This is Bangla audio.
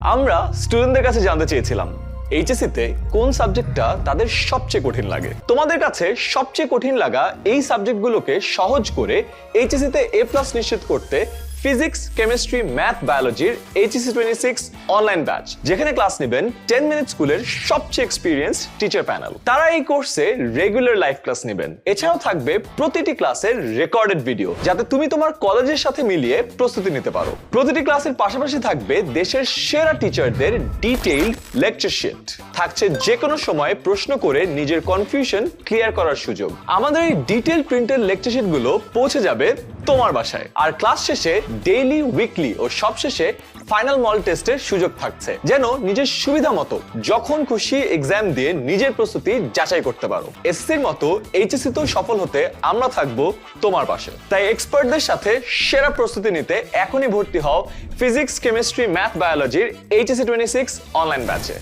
আমরা স্টুডেন্টদের কাছে জানতে চেয়েছিলাম এইচএসসিতে কোন সাবজেক্টটা তাদের সবচেয়ে কঠিন লাগে? তোমাদের কাছে সবচেয়ে কঠিন লাগা এই সাবজেক্টগুলোকে সহজ করে এইচএসসিতে এ প্লাস নিশ্চিত করতে physics chemistry math বায়োলজির HSC twenty six online batch যেখানে ক্লাস নেবেন টেন মিনিট স্কুলের সবচেয়ে এক্সপিরিয়েন্স টিচার প্যানেল তারা এই কোর্সে রেগুলার লাইভ ক্লাস নেবেন। এছাড়াও থাকবে প্রতিটি ক্লাসের রেকর্ডেড ভিডিও যাতে তুমি তোমার কলেজের সাথে মিলিয়ে প্রস্তুতি নিতে পারো। প্রতিটি ক্লাসের পাশাপাশি থাকবে দেশের সেরা টিচারদের ডিটেইলড লেকচার শিট থাকছে যে কোনো সময় প্রশ্ন করে নিজের কনফিউশন ক্লিয়ার করার সুযোগ। আমাদের এই ডিটেল প্রিন্টেড লেকচার শিটগুলো পৌঁছে যাবে তোমার বাসায়। আর ক্লাস শেষে ডেইলি উইকলি ও সবশেষে ফাইনাল মল টেস্টের সুযোগ থাকছে। যেন নিজের সুবিধা মতো যখন খুশি এক্সাম দিয়ে নিজের প্রস্তুতি যাচাই করতে পারো। এসসির মতো এইচএসসি তো সফল হতে আমরা থাকব তোমার পাশে। তাই এক্সপার্টদের সাথে সেরা প্রস্তুতি নিতে এখনই ভর্তি হও ফিজিক্স কেমিস্ট্রি ম্যাথ বায়োলজির এইচএসসি টোয়েন্টি সিক্স অনলাইন ব্যাচে